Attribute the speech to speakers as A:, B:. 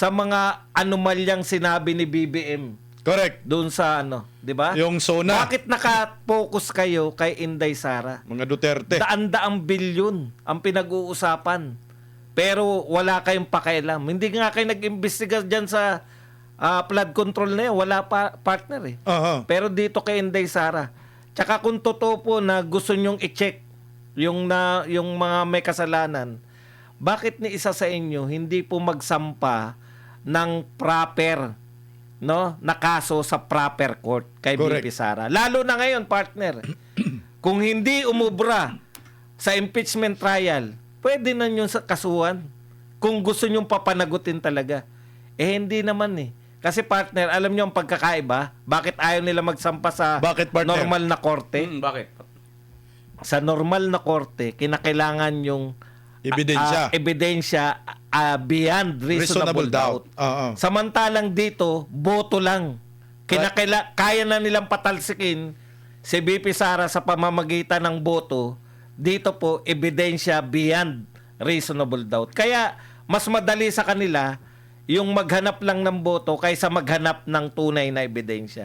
A: sa mga anomalyang sinabi ni BBM
B: Correct.
A: doon sa ano, 'di ba?
B: Yung SONA,
A: Bakit naka-focus kayo kay Inday Sara?
B: mga Duterte.
A: Daan-daang bilyon ang pinag-uusapan. Pero wala kayong pakialam. Hindi nga kayo nag-imbestiga dyan sa ah, flood control na yun. Wala pa partner eh.
B: Aha.
A: Pero dito kay Inday Sara. Tsaka kung totoo po na gusto nyong i-check yung, na, yung mga may kasalanan, bakit ni isa sa inyo hindi po magsampa ng proper no na kaso sa proper court kay
B: Correct.
A: BP Sara. Lalo na ngayon, partner. kung hindi umubra sa impeachment trial, pwede na nyo sa kasuhan. Kung gusto nyong papanagutin talaga. Eh, hindi naman eh. Kasi partner, alam nyo ang pagkakaiba? Bakit ayaw nila magsampa sa
B: Bakit, partner?
A: normal na korte?
C: Hmm, bakit?
A: Sa normal na korte, kinakailangan yung
B: Ebidensya.
A: ah, ebidensya ah, beyond reasonable,
B: Reasonable
A: doubt.
B: doubt. Oo.
A: Samantalang dito, boto lang. Kinakaila, kaya na nilang patalsikin si BP Sara sa pamamagitan ng boto. Dito po, ebidensya beyond reasonable doubt. Kaya, mas madali sa kanila yung maghanap lang ng boto kaysa maghanap ng tunay na ebidensya.